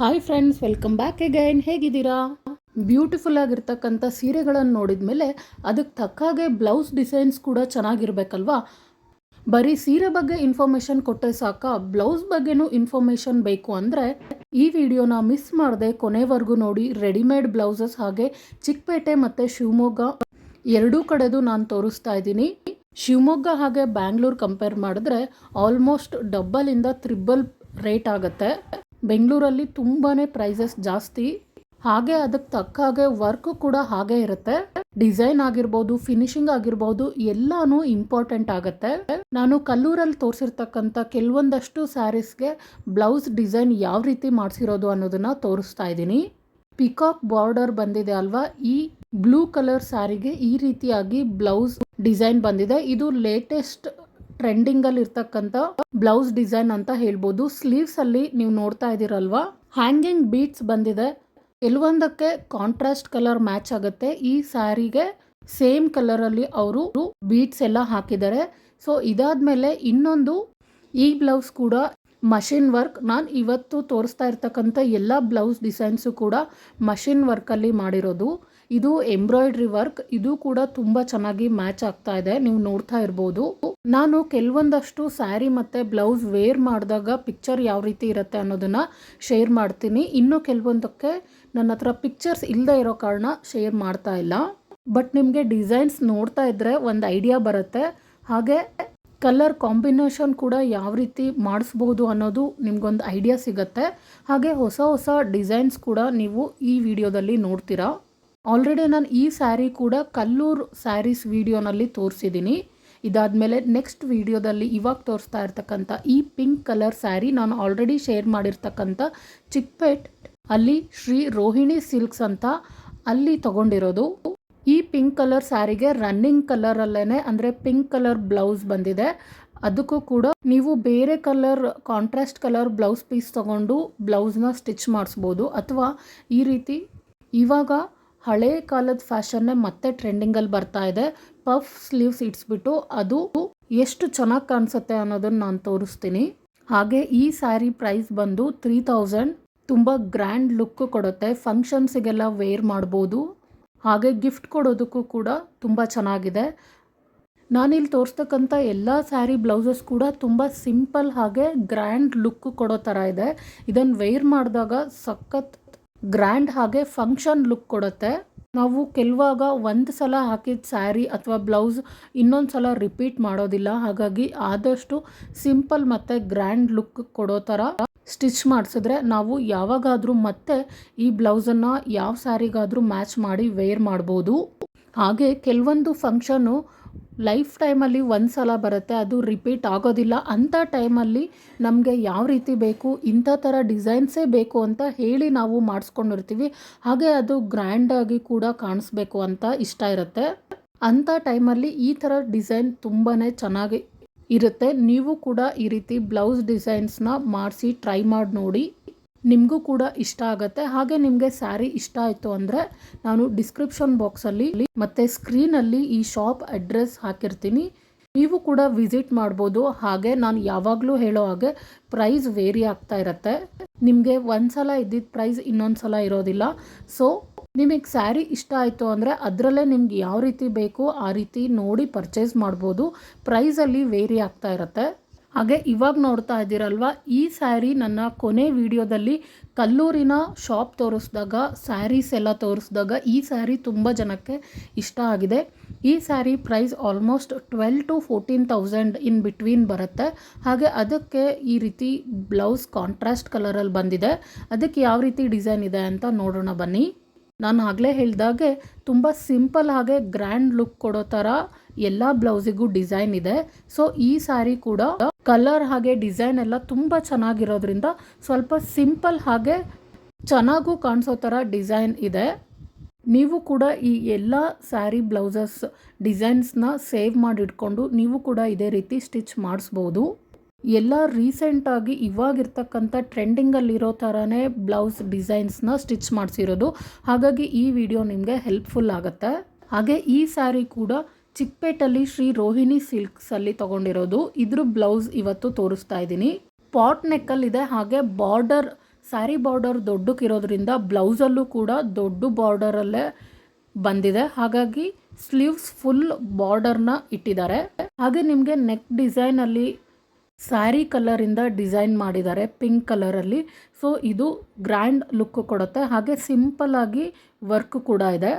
Hi friends welcome back again ಹೇಗಿದ್ದೀರಾ? Beautiful ಆಗಿರ್ತಕ್ಕಂಥ ಸೀರೆಗಳನ್ನು ನೋಡಿದ ಮೇಲೆ ಅದಕ್ಕೆ ತಕ್ಕ ಹಾಗೆ ಬ್ಲೌಸ್ ಡಿಸೈನ್ಸ್ ಕೂಡ ಚೆನ್ನಾಗಿರ್ಬೇಕಲ್ವಾ? ಬರೀ ಸೀರೆ ಬಗ್ಗೆ ಇನ್ಫಾರ್ಮೇಷನ್ ಕೊಟ್ಟರೆ ಸಾಕ ಬ್ಲೌಸ್ ಬಗ್ಗೆನೂ ಇನ್ಫಾರ್ಮೇಷನ್ ಬೇಕು ಅಂದರೆ ಈ ವಿಡಿಯೋನ ಮಿಸ್ ಮಾಡದೆ ಕೊನೆವರೆಗೂ ನೋಡಿ ರೆಡಿಮೇಡ್ ಬ್ಲೌಸಸ್ ಹಾಗೆ ಚಿಕ್ಕಪೇಟೆ ಮತ್ತು ಶಿವಮೊಗ್ಗ ಎರಡೂ ಕಡೆದು ನಾನು ತೋರಿಸ್ತಾ ಇದ್ದೀನಿ. ಶಿವಮೊಗ್ಗ ಹಾಗೆ ಬ್ಯಾಂಗ್ಳೂರ್ ಕಂಪೇರ್ ಮಾಡಿದ್ರೆ ಆಲ್ಮೋಸ್ಟ್ ಡಬ್ಬಲಿಂದ ತ್ರಿಬಲ್ ರೇಟ್ ಆಗುತ್ತೆ. ಬೆಂಗಳೂರಲ್ಲಿ ತುಂಬಾ ಪ್ರೈಸಸ್ ಜಾಸ್ತಿ. ಹಾಗೆ ಅದಕ್ಕೆ ತಕ್ಕ ಹಾಗೆ ವರ್ಕ್ ಕೂಡ ಹಾಗೆ ಇರುತ್ತೆ. ಡಿಸೈನ್ ಆಗಿರ್ಬೋದು ಫಿನಿಶಿಂಗ್ ಆಗಿರ್ಬೋದು, ಎಲ್ಲಾನು ಇಂಪಾರ್ಟೆಂಟ್ ಆಗುತ್ತೆ. ನಾನು ಕಲ್ಲೂರಲ್ಲಿ ತೋರಿಸಿರ್ತಕ್ಕಂಥ ಕೆಲವೊಂದಷ್ಟು ಸ್ಯಾರೀಸ್ಗೆ ಬ್ಲೌಸ್ ಡಿಸೈನ್ ಯಾವ ರೀತಿ ಮಾಡಿಸಿರೋದು ಅನ್ನೋದನ್ನ ತೋರಿಸ್ತಾ ಇದ್ದೀನಿ. ಪಿಕಾಕ್ ಬಾರ್ಡರ್ ಬಂದಿದೆ ಅಲ್ವಾ? ಈ ಬ್ಲೂ ಕಲರ್ ಸ್ಯಾರಿಗೆ ಈ ರೀತಿಯಾಗಿ ಬ್ಲೌಸ್ ಡಿಸೈನ್ ಬಂದಿದೆ. ಇದು ಲೇಟೆಸ್ಟ್ ಟ್ರೆಂಡಿಂಗ್ ಅಲ್ಲಿ ಇರ್ತಕ್ಕಂಥ ಬ್ಲೌಸ್ ಡಿಸೈನ್ ಅಂತ ಹೇಳ್ಬೋದು. ಸ್ಲೀವ್ಸ್ ಅಲ್ಲಿ ನೀವು ನೋಡ್ತಾ ಇದ್ದೀರಲ್ವಾ? ಹ್ಯಾಂಗಿಂಗ್ ಬೀಟ್ಸ್ ಬಂದಿದೆ. ಕೆಲವೊಂದಕ್ಕೆ ಕಾಂಟ್ರಾಸ್ಟ್ ಕಲರ್ ಮ್ಯಾಚ್ ಆಗುತ್ತೆ. ಈ ಸ್ಯಾರಿಗೆ ಸೇಮ್ ಕಲರ್ ಅಲ್ಲಿ ಅವರು ಬೀಟ್ಸ್ ಎಲ್ಲ ಹಾಕಿದ್ದಾರೆ. ಸೊ, ಇದಾದ್ಮೇಲೆ ಇನ್ನೊಂದು ಈ ಬ್ಲೌಸ್ ಕೂಡ ಮಷಿನ್ ವರ್ಕ್. ನಾನು ಇವತ್ತು ತೋರಿಸ್ತಾ ಇರ್ತಕ್ಕಂಥ ಎಲ್ಲ ಬ್ಲೌಸ್ ಡಿಸೈನ್ಸು ಕೂಡ ಮಷಿನ್ ವರ್ಕಲ್ಲಿ ಮಾಡಿರೋದು. ಇದು ಎಂಬ್ರಾಯ್ಡ್ರಿ ವರ್ಕ್. ಇದು ಕೂಡ ತುಂಬ ಚೆನ್ನಾಗಿ ಮ್ಯಾಚ್ ಆಗ್ತಾ ಇದೆ. ನೀವು ನೋಡ್ತಾ ಇರ್ಬೋದು. ನಾನು ಕೆಲವೊಂದಷ್ಟು ಸ್ಯಾರಿ ಮತ್ತು ಬ್ಲೌಸ್ ವೇರ್ ಮಾಡಿದಾಗ ಪಿಕ್ಚರ್ ಯಾವ ರೀತಿ ಇರುತ್ತೆ ಅನ್ನೋದನ್ನು ಶೇರ್ ಮಾಡ್ತೀನಿ. ಇನ್ನೂ ಕೆಲವೊಂದಕ್ಕೆ ನನ್ನ ಹತ್ರ ಪಿಕ್ಚರ್ಸ್ ಇಲ್ಲದೆ ಇರೋ ಕಾರಣ ಶೇರ್ ಮಾಡ್ತಾ ಇಲ್ಲ. ಬಟ್ ನಿಮಗೆ ಡಿಸೈನ್ಸ್ ನೋಡ್ತಾ ಇದ್ದರೆ ಒಂದು ಐಡಿಯಾ ಬರುತ್ತೆ. ಹಾಗೆ ಕಲರ್ ಕಾಂಬಿನೇಷನ್ ಕೂಡ ಯಾವ ರೀತಿ ಮಾಡಿಸ್ಬೋದು ಅನ್ನೋದು ನಿಮಗೊಂದು ಐಡಿಯಾ ಸಿಗುತ್ತೆ. ಹಾಗೆ ಹೊಸ ಹೊಸ ಡಿಸೈನ್ಸ್ ಕೂಡ ನೀವು ಈ ವಿಡಿಯೋದಲ್ಲಿ ನೋಡ್ತೀರಾ. ಆಲ್ರೆಡಿ ನಾನು ಈ ಸ್ಯಾರಿ ಕೂಡ ಕಲ್ಲೂರು ಸ್ಯಾರೀಸ್ ವಿಡಿಯೋನಲ್ಲಿ ತೋರಿಸಿದ್ದೀನಿ. ಇದಾದಮೇಲೆ ನೆಕ್ಸ್ಟ್ ವಿಡಿಯೋದಲ್ಲಿ ಇವಾಗ ತೋರಿಸ್ತಾ ಇರ್ತಕ್ಕಂಥ ಈ ಪಿಂಕ್ ಕಲರ್ ಸ್ಯಾರಿ ನಾನು ಆಲ್ರೆಡಿ ಶೇರ್ ಮಾಡಿರ್ತಕ್ಕಂಥ ಚಿಕ್ಪೇಟ್ ಅಲ್ಲಿ ಶ್ರೀ ರೋಹಿಣಿ ಸಿಲ್ಕ್ಸ್ ಅಂತ ಅಲ್ಲಿ ತಗೊಂಡಿರೋದು. ಈ ಪಿಂಕ್ ಕಲರ್ ಸ್ಯಾರಿಗೆ ರನ್ನಿಂಗ್ ಕಲರಲ್ಲೇ ಅಂದರೆ ಪಿಂಕ್ ಕಲರ್ ಬ್ಲೌಸ್ ಬಂದಿದೆ. ಅದಕ್ಕೂ ಕೂಡ ನೀವು ಬೇರೆ colour contrast colour blouse piece ತಗೊಂಡು ಬ್ಲೌಸ್ನ ಸ್ಟಿಚ್ ಮಾಡಿಸ್ಬೋದು. ಅಥವಾ ಈ ರೀತಿ ಇವಾಗ ಹಳೆ ಕಾಲದ ಫ್ಯಾಷನ್ನೇ ಮತ್ತೆ ಟ್ರೆಂಡಿಂಗಲ್ಲಿ ಬರ್ತಾ ಇದೆ. ಪಫ್ ಸ್ಲೀವ್ಸ್ ಇಡ್ಸ್ಬಿಟ್ಟು ಅದು ಎಷ್ಟು ಚೆನ್ನಾಗಿ ಕಾಣಿಸುತ್ತೆ ಅನ್ನೋದನ್ನು ನಾನು ತೋರಿಸ್ತೀನಿ. ಹಾಗೆ ಈ ಸ್ಯಾರಿ ಪ್ರೈಸ್ ಬಂದು ತ್ರೀ ತೌಸಂಡ್. ತುಂಬ ಗ್ರ್ಯಾಂಡ್ ಲುಕ್ ಕೊಡುತ್ತೆ. ಫಂಕ್ಷನ್ಸಿಗೆಲ್ಲ ವೇರ್ ಮಾಡ್ಬೋದು. ಹಾಗೆ ಗಿಫ್ಟ್ ಕೊಡೋದಕ್ಕೂ ಕೂಡ ತುಂಬ ಚೆನ್ನಾಗಿದೆ. ನಾನಿಲ್ಲಿ ತೋರಿಸ್ತಕ್ಕಂಥ ಎಲ್ಲ ಸ್ಯಾರಿ ಬ್ಲೌಸಸ್ ಕೂಡ ತುಂಬ ಸಿಂಪಲ್ ಹಾಗೆ ಗ್ರ್ಯಾಂಡ್ ಲುಕ್ ಕೊಡೋ ಥರ ಇದೆ. ಇದನ್ನು ವೇರ್ ಮಾಡಿದಾಗ ಸಖತ್ ಗ್ರ್ಯಾಂಡ್ ಹಾಗೆ ಫಂಕ್ಷನ್ ಲುಕ್ ಕೊಡುತ್ತೆ. ನಾವು ಕೆಲವಾಗ ಒಂದು ಸಲ ಹಾಕಿದ ಸ್ಯಾರಿ ಅಥವಾ ಬ್ಲೌಸ್ ಇನ್ನೊಂದು ಸಲ ರಿಪೀಟ್ ಮಾಡೋದಿಲ್ಲ. ಹಾಗಾಗಿ ಆದಷ್ಟು ಸಿಂಪಲ್ ಮತ್ತು ಗ್ರ್ಯಾಂಡ್ ಲುಕ್ ಕೊಡೋ ಥರ ಸ್ಟಿಚ್ ಮಾಡಿಸಿದ್ರೆ ನಾವು ಯಾವಾಗಾದರೂ ಮತ್ತೆ ಈ ಬ್ಲೌಸನ್ನು ಯಾವ ಸ್ಯಾರಿಗಾದರೂ ಮ್ಯಾಚ್ ಮಾಡಿ ವೇರ್ ಮಾಡ್ಬೋದು. ಹಾಗೆ ಕೆಲವೊಂದು ಫಂಕ್ಷನು ಲೈಫ್ ಟೈಮಲ್ಲಿ ಒಂದು ಸಲ ಬರುತ್ತೆ, ಅದು ರಿಪೀಟ್ ಆಗೋದಿಲ್ಲ. ಅಂಥ ಟೈಮಲ್ಲಿ ನಮಗೆ ಯಾವ ರೀತಿ ಬೇಕು, ಇಂಥ ಥರ ಡಿಸೈನ್ಸೇ ಬೇಕು ಅಂತ ಹೇಳಿ ನಾವು ಮಾಡಿಸ್ಕೊಂಡಿರ್ತೀವಿ. ಹಾಗೆ ಅದು ಗ್ರ್ಯಾಂಡಾಗಿ ಕೂಡ ಕಾಣಿಸ್ಬೇಕು ಅಂತ ಇಷ್ಟ ಇರುತ್ತೆ. ಅಂಥ ಟೈಮಲ್ಲಿ ಈ ಥರ ಡಿಸೈನ್ ತುಂಬಾ ಚೆನ್ನಾಗಿ ಇರುತ್ತೆ. ನೀವು ಕೂಡ ಈ ರೀತಿ ಬ್ಲೌಸ್ ಡಿಸೈನ್ಸ್ನ ಮಾಡಿಸಿ, ಟ್ರೈ ಮಾಡಿ ನೋಡಿ. ನಿಮಗೂ ಕೂಡ ಇಷ್ಟ ಆಗುತ್ತೆ. ಹಾಗೆ ನಿಮಗೆ ಸ್ಯಾರಿ ಇಷ್ಟ ಆಯಿತು ಅಂದರೆ ನಾನು ಡಿಸ್ಕ್ರಿಪ್ಷನ್ ಬಾಕ್ಸಲ್ಲಿ ಮತ್ತು ಸ್ಕ್ರೀನಲ್ಲಿ ಈ ಶಾಪ್ ಅಡ್ರೆಸ್ ಹಾಕಿರ್ತೀನಿ. ನೀವು ಕೂಡ ವಿಸಿಟ್ ಮಾಡ್ಬೋದು. ಹಾಗೆ ನಾನು ಯಾವಾಗಲೂ ಹೇಳೋ ಹಾಗೆ ಪ್ರೈಸ್ ವೇರಿ ಆಗ್ತಾ ಇರುತ್ತೆ. ನಿಮಗೆ ಒಂದು ಸಲ ಇದ್ದಿದ್ದ ಪ್ರೈಸ್ ಇನ್ನೊಂದು ಸಲ ಇರೋದಿಲ್ಲ. ಸೊ ನಿಮಗೆ ಸ್ಯಾರಿ ಇಷ್ಟ ಆಯಿತು ಅಂದರೆ ಅದರಲ್ಲೇ ನಿಮ್ಗೆ ಯಾವ ರೀತಿ ಬೇಕು ಆ ರೀತಿ ನೋಡಿ ಪರ್ಚೇಸ್ ಮಾಡ್ಬೋದು. ಪ್ರೈಸಲ್ಲಿ ವೇರಿ ಆಗ್ತಾ ಇರುತ್ತೆ. ಹಾಗೆ ಇವಾಗ ನೋಡ್ತಾ ಇದ್ದೀರಲ್ವ, ಈ ಸ್ಯಾರಿ ನನ್ನ ಕೊನೆ ವಿಡಿಯೋದಲ್ಲಿ ಕಲ್ಲೂರಿನ ಶಾಪ್ ತೋರಿಸಿದಾಗ ಸ್ಯಾರೀಸ್ ಎಲ್ಲ ತೋರಿಸಿದಾಗ ಈ ಸ್ಯಾರಿ ತುಂಬ ಜನಕ್ಕೆ ಇಷ್ಟ ಆಗಿದೆ. ಈ sari price almost twelve to fourteen thousand in between ಬರುತ್ತೆ. ಹಾಗೆ ಅದಕ್ಕೆ ಈ ರೀತಿ ಬ್ಲೌಸ್ ಕಾಂಟ್ರಾಸ್ಟ್ ಕಲರಲ್ಲಿ ಬಂದಿದೆ. ಅದಕ್ಕೆ ಯಾವ ರೀತಿ ಡಿಸೈನ್ ಇದೆ ಅಂತ ನೋಡೋಣ ಬನ್ನಿ. ನಾನು ಆಗಲೇ ಹೇಳಿದಾಗೆ ತುಂಬ ಸಿಂಪಲ್ ಹಾಗೆ ಗ್ರ್ಯಾಂಡ್ ಲುಕ್ ಕೊಡೋ ಥರ ಎಲ್ಲ ಬ್ಲೌಸಿಗೂ ಡಿಸೈನ್ ಇದೆ. ಸೊ ಈ ಸ್ಯಾರಿ ಕೂಡ ಕಲರ್ ಹಾಗೆ ಡಿಸೈನ್ ಎಲ್ಲ ತುಂಬ ಚೆನ್ನಾಗಿರೋದ್ರಿಂದ ಸ್ವಲ್ಪ ಸಿಂಪಲ್ ಹಾಗೆ ಚೆನ್ನಾಗೂ ಕಾಣಿಸೋ ಥರ ಡಿಸೈನ್ ಇದೆ. ನೀವು ಕೂಡ ಈ ಎಲ್ಲ ಸ್ಯಾರಿ ಬ್ಲೌಸಸ್ ಡಿಸೈನ್ಸ್ನ ಸೇವ್ ಮಾಡಿ ಇಟ್ಕೊಂಡು ನೀವು ಕೂಡ ಇದೇ ರೀತಿ ಸ್ಟಿಚ್ ಮಾಡಿಸ್ಬೋದು. ಎಲ್ಲ ರೀಸೆಂಟಾಗಿ ಇವಾಗಿರ್ತಕ್ಕಂಥ ಟ್ರೆಂಡಿಂಗಲ್ಲಿರೋ ಥರನೇ ಬ್ಲೌಸ್ ಡಿಸೈನ್ಸ್ನ ಸ್ಟಿಚ್ ಮಾಡಿಸಿರೋದು. ಹಾಗಾಗಿ ಈ ವಿಡಿಯೋ ನಿಮಗೆ ಹೆಲ್ಪ್ಫುಲ್ ಆಗುತ್ತೆ. ಹಾಗೆ ಈ ಸ್ಯಾರಿ ಕೂಡ ಚಿಕ್ಕಪೇಟಲ್ಲಿ ಶ್ರೀ ರೋಹಿಣಿ ಸಿಲ್ಕ್ಸಲ್ಲಿ ತೊಗೊಂಡಿರೋದು. ಇದ್ರ ಬ್ಲೌಸ್ ಇವತ್ತು ತೋರಿಸ್ತಾ ಇದ್ದೀನಿ. ಪಾಟ್ ನೆಕ್ಕಲ್ಲಿದೆ ಹಾಗೆ ಬಾರ್ಡರ್, ಸ್ಯಾರಿ ಬಾರ್ಡರ್ ದೊಡ್ಡಕ್ಕಿರೋದ್ರಿಂದ ಬ್ಲೌಸಲ್ಲೂ ಕೂಡ ದೊಡ್ಡ ಬಾರ್ಡರಲ್ಲೇ ಬಂದಿದೆ. ಹಾಗಾಗಿ ಸ್ಲೀವ್ಸ್ ಫುಲ್ ಬಾರ್ಡರ್ನ ಇಟ್ಟಿದ್ದಾರೆ. ಹಾಗೆ ನಿಮಗೆ ನೆಕ್ ಡಿಸೈನಲ್ಲಿ ಸ್ಯಾರಿ ಕಲರಿಂದ ಡಿಸೈನ್ ಮಾಡಿದ್ದಾರೆ ಪಿಂಕ್ ಕಲರಲ್ಲಿ. ಸೊ, ಇದು ಗ್ರ್ಯಾಂಡ್ ಲುಕ್ ಕೊಡುತ್ತೆ. ಹಾಗೆ ಸಿಂಪಲ್ ಆಗಿ ವರ್ಕ್ ಕೂಡ ಇದೆ.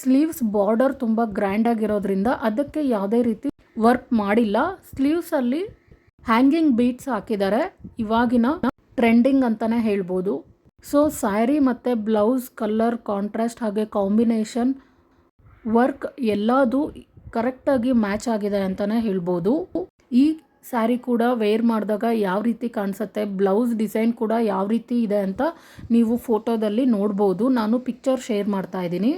ಸ್ಲೀವ್ಸ್ ಬಾರ್ಡರ್ ತುಂಬ ಗ್ರ್ಯಾಂಡ್ ಆಗಿರೋದ್ರಿಂದ ಅದಕ್ಕೆ ಯಾವುದೇ ರೀತಿ ವರ್ಕ್ ಮಾಡಿಲ್ಲ. ಸ್ಲೀವ್ಸಲ್ಲಿ ಹ್ಯಾಂಗಿಂಗ್ ಬೀಟ್ಸ್ ಹಾಕಿದ್ದಾರೆ. ಇವಾಗಿನ ಟ್ರೆಂಡಿಂಗ್ ಅಂತಲೇ ಹೇಳ್ಬೋದು. ಸೊ, ಸ್ಯಾರಿ ಮತ್ತು ಬ್ಲೌಸ್ ಕಲರ್ ಕಾಂಟ್ರಾಸ್ಟ್ ಹಾಗೆ ಕಾಂಬಿನೇಷನ್ ವರ್ಕ್ ಎಲ್ಲದೂ ಕರೆಕ್ಟಾಗಿ ಮ್ಯಾಚ್ ಆಗಿದೆ ಅಂತಲೇ ಹೇಳ್ಬೋದು. ಈ ಸ್ಯಾರಿ ಕೂಡ ವೇರ್ ಮಾಡಿದಾಗ ಯಾವ ರೀತಿ ಕಾಣಿಸುತ್ತೆ ಬ್ಲೌಸ್ ಡಿಸೈನ್ ಕೂಡ ಯಾವ ರೀತಿ ಇದೆ ಅಂತ ನೀವು ಫೋಟೋದಲ್ಲಿ ನೋಡ್ಬೋದು. ನಾನು ಪಿಕ್ಚರ್ ಶೇರ್ ಮಾಡ್ತಾ ಇದ್ದೀನಿ.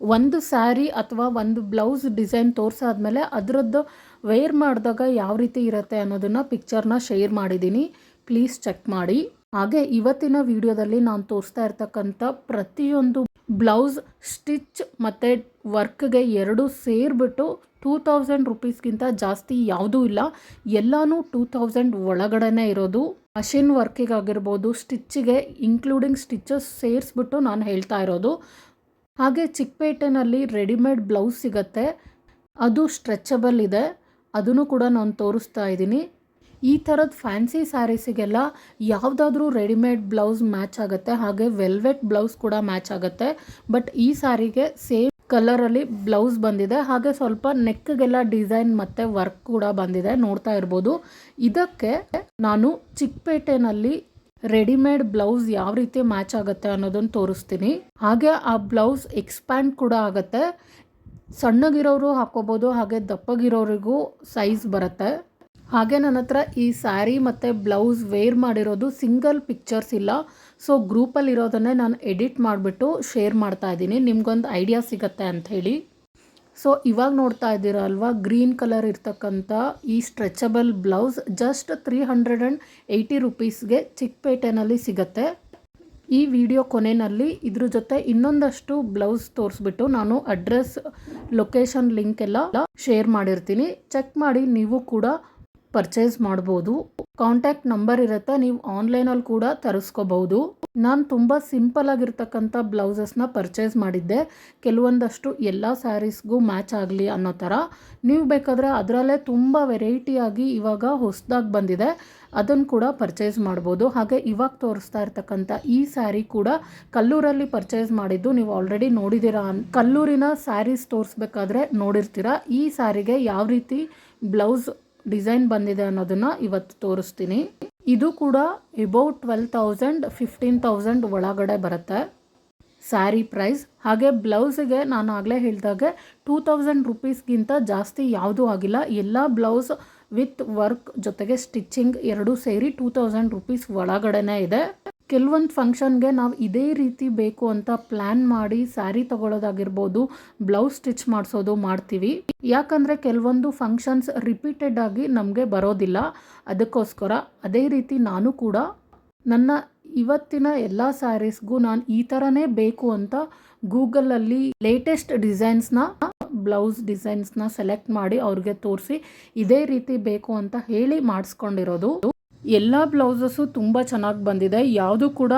ಒಂದು ಸ್ಯಾರಿ ಅಥವಾ ಒಂದು ಬ್ಲೌಸ್ ಡಿಸೈನ್ ತೋರಿಸಾದ್ಮೇಲೆ ಅದರದ್ದು ವೇರ್ ಮಾಡಿದಾಗ ಯಾವ ರೀತಿ ಇರುತ್ತೆ ಅನ್ನೋದನ್ನು ಪಿಕ್ಚರ್ನ ಶೇರ್ ಮಾಡಿದ್ದೀನಿ. ಪ್ಲೀಸ್ ಚೆಕ್ ಮಾಡಿ. ಹಾಗೆ ಇವತ್ತಿನ ವಿಡಿಯೋದಲ್ಲಿ ನಾನು ತೋರಿಸ್ತಾ ಇರ್ತಕ್ಕಂಥ ಪ್ರತಿಯೊಂದು ಬ್ಲೌಸ್ ಸ್ಟಿಚ್ ಮತ್ತು ವರ್ಕ್ಗೆ ಎರಡು ಸೇರಿಬಿಟ್ಟು ಟೂ ತೌಸಂಡ್ ರುಪೀಸ್ಗಿಂತ ಜಾಸ್ತಿ ಯಾವುದೂ ಇಲ್ಲ. ಎಲ್ಲನೂ ಟೂ ತೌಸಂಡ್ ಒಳಗಡೆನೇ ಇರೋದು. ಮಷಿನ್ ವರ್ಕಿಗಾಗಿರ್ಬೋದು ಸ್ಟಿಚ್ಚಿಗೆ ಇನ್ಕ್ಲೂಡಿಂಗ್ ಸ್ಟಿಚಸ್ ಸೇರಿಸ್ಬಿಟ್ಟು ನಾನು ಹೇಳ್ತಾ ಇರೋದು. ಹಾಗೆ ಚಿಕ್ಕಪೇಟೆನಲ್ಲಿ ರೆಡಿಮೇಡ್ ಬ್ಲೌಸ್ ಸಿಗತ್ತೆ. ಅದು ಸ್ಟ್ರೆಚಬಲ್ ಇದೆ. ಅದನ್ನು ಕೂಡ ನಾನು ತೋರಿಸ್ತಾ ಇದ್ದೀನಿ. ಈ ಥರದ ಫ್ಯಾನ್ಸಿ ಸ್ಯಾರೀಸಿಗೆಲ್ಲ ಯಾವುದಾದ್ರೂ ರೆಡಿಮೇಡ್ ಬ್ಲೌಸ್ ಮ್ಯಾಚ್ ಆಗುತ್ತೆ. ಹಾಗೆ ವೆಲ್ವೆಟ್ ಬ್ಲೌಸ್ ಕೂಡ ಮ್ಯಾಚ್ ಆಗುತ್ತೆ. ಬಟ್ ಈ ಸ್ಯಾರಿಗೆ ಸೇಮ್ ಕಲರಲ್ಲಿ ಬ್ಲೌಸ್ ಬಂದಿದೆ. ಹಾಗೆ ಸ್ವಲ್ಪ ನೆಕ್ಗೆಲ್ಲ ಡಿಸೈನ್ ಮತ್ತು ವರ್ಕ್ ಕೂಡ ಬಂದಿದೆ. ನೋಡ್ತಾ ಇರ್ಬೋದು. ಇದಕ್ಕೆ ನಾನು ಚಿಕ್ಕಪೇಟೆನಲ್ಲಿ ರೆಡಿಮೇಡ್ ಬ್ಲೌಸ್ ಯಾವ ರೀತಿ ಮ್ಯಾಚ್ ಆಗುತ್ತೆ ಅನ್ನೋದನ್ನು ತೋರಿಸ್ತೀನಿ. ಹಾಗೆ ಆ ಬ್ಲೌಸ್ ಎಕ್ಸ್ಪ್ಯಾಂಡ್ ಕೂಡ ಆಗುತ್ತೆ. ಸಣ್ಣಗಿರೋರು ಹಾಕೋಬೋದು ಹಾಗೆ ದಪ್ಪಗಿರೋರಿಗೂ ಸೈಜ್ ಬರುತ್ತೆ. ಹಾಗೆ ನನ್ನ ಹತ್ರ ಈ ಸ್ಯಾರಿ ಮತ್ತು ಬ್ಲೌಸ್ ವೇರ್ ಮಾಡಿರೋದು ಸಿಂಗಲ್ ಪಿಕ್ಚರ್ಸ್ ಇಲ್ಲ. ಸೊ ಗ್ರೂಪಲ್ಲಿ ಇರೋದನ್ನೇ ನಾನು ಎಡಿಟ್ ಮಾಡಿಬಿಟ್ಟು ಶೇರ್ ಮಾಡ್ತಾ ಇದ್ದೀನಿ. ನಿಮ್ಗೊಂದು ಐಡಿಯಾ ಸಿಗತ್ತೆ ಅಂತ ಹೇಳಿ. ಸೊ ಇವಾಗ ನೋಡ್ತಾ ಇದ್ದೀರಾ ಅಲ್ವಾ, ಗ್ರೀನ್ ಕಲರ್ ಇರ್ತಕ್ಕಂಥ ಈ stretchable blouse just three hundred and eighty ರುಪೀಸ್ಗೆ ಚಿಕ್ಕಪೇಟೆನಲ್ಲಿ ಸಿಗತ್ತೆ. ಈ ವಿಡಿಯೋ ಕೊನೆಯಲ್ಲಿ ಇದ್ರ ಜೊತೆ ಇನ್ನೊಂದಷ್ಟು ಬ್ಲೌಸ್ ತೋರಿಸ್ಬಿಟ್ಟು ನಾನು ಅಡ್ರೆಸ್, ಲೊಕೇಶನ್, ಲಿಂಕ್ ಎಲ್ಲ ಶೇರ್ ಮಾಡಿರ್ತೀನಿ. ಚೆಕ್ ಮಾಡಿ ನೀವು ಕೂಡ ಪರ್ಚೇಸ್ ಮಾಡ್ಬೋದು. ಕಾಂಟ್ಯಾಕ್ಟ್ ನಂಬರ್ ಇರುತ್ತೆ, ನೀವು ಆನ್ಲೈನಲ್ಲಿ ಕೂಡ ತರಿಸ್ಕೋಬಹುದು. ನಾನು ತುಂಬ ಸಿಂಪಲ್ ಆಗಿರ್ತಕ್ಕಂಥ ಬ್ಲೌಸಸ್ನ ಪರ್ಚೇಸ್ ಮಾಡಿದ್ದೆ. ಕೆಲವೊಂದಷ್ಟು ಎಲ್ಲ ಸ್ಯಾರೀಸ್ಗೂ ಮ್ಯಾಚ್ ಆಗಲಿ ಅನ್ನೋ ಥರ. ನೀವು ಬೇಕಾದರೆ ಅದರಲ್ಲೇ ತುಂಬ ವೆರೈಟಿಯಾಗಿ ಇವಾಗ ಹೊಸದಾಗಿ ಬಂದಿದೆ. ಅದನ್ನು ಕೂಡ ಪರ್ಚೇಸ್ ಮಾಡ್ಬೋದು. ಹಾಗೆ ಇವಾಗ ತೋರಿಸ್ತಾ ಇರ್ತಕ್ಕಂಥ ಈ ಸ್ಯಾರಿ ಕೂಡ ಕಲ್ಲೂರಲ್ಲಿ ಪರ್ಚೇಸ್ ಮಾಡಿದ್ದು ನೀವು ಆಲ್ರೆಡಿ ನೋಡಿದ್ದೀರಾ ಕಲ್ಲೂರಿನ ಸ್ಯಾರೀಸ್ ತೋರಿಸ್ಬೇಕಾದ್ರೆ ನೋಡಿರ್ತೀರ. ಈ ಸ್ಯಾರಿಗೆ ಯಾವ ರೀತಿ ಬ್ಲೌಸ್ ಡಿಸೈನ್ ಬಂದಿದೆ ಅನ್ನೋದನ್ನ ಇವತ್ತು ತೋರಿಸ್ತೀನಿ. ಇದು ಕೂಡ about twelve thousand fifteen thousand ಒಳಗಡೆ ಬರುತ್ತೆ. ಸ್ಯಾರಿ ಪ್ರೈಸ್ ಹಾಗೆ ಬ್ಲೌಸಿಗೆ ನಾನು ಆಗಲೇ ಹೇಳಿದಾಗೆ ಟೂ ತೌಸಂಡ್ ರುಪೀಸ್ಗಿಂತ ಜಾಸ್ತಿ ಯಾವುದೂ ಆಗಿಲ್ಲ. ಎಲ್ಲ ಬ್ಲೌಸ್ ವಿತ್ ವರ್ಕ್ ಜೊತೆಗೆ ಸ್ಟಿಚ್ಚಿಂಗ್ ಎರಡೂ ಸೇರಿ ಟೂ ತೌಸಂಡ್ ರುಪೀಸ್ ಒಳಗಡೆನೇ ಇದೆ. ಕೆಲವೊಂದು ಫಂಕ್ಷನ್ಗೆ ನಾವು ಇದೇ ರೀತಿ ಬೇಕು ಅಂತ ಪ್ಲ್ಯಾನ್ ಮಾಡಿ ಸ್ಯಾರಿ ತಗೊಳ್ಳೋದಾಗಿರ್ಬೋದು ಬ್ಲೌಸ್ ಸ್ಟಿಚ್ ಮಾಡಿಸೋದು ಮಾಡ್ತೀವಿ. ಯಾಕಂದರೆ ಕೆಲವೊಂದು ಫಂಕ್ಷನ್ಸ್ ರಿಪೀಟೆಡ್ ಆಗಿ ನಮಗೆ ಬರೋದಿಲ್ಲ. ಅದಕ್ಕೋಸ್ಕರ ಅದೇ ರೀತಿ ನಾನು ಕೂಡ ನನ್ನ ಇವತ್ತಿನ ಎಲ್ಲ ಸ್ಯಾರೀಸ್ಗೂ ನಾನು ಈ ಥರನೇ ಬೇಕು ಅಂತ ಗೂಗಲಲ್ಲಿ ಲೇಟೆಸ್ಟ್ ಡಿಸೈನ್ಸ್ನ ಬ್ಲೌಸ್ ಡಿಸೈನ್ಸ್ನ ಸೆಲೆಕ್ಟ್ ಮಾಡಿ ಅವ್ರಿಗೆ ತೋರಿಸಿ ಇದೇ ರೀತಿ ಬೇಕು ಅಂತ ಹೇಳಿ ಮಾಡಿಸ್ಕೊಂಡಿರೋದು. ಎಲ್ಲ ಬ್ಲೌಸಸ್ಸು ತುಂಬ ಚೆನ್ನಾಗಿ ಬಂದಿದೆ. ಯಾವುದು ಕೂಡ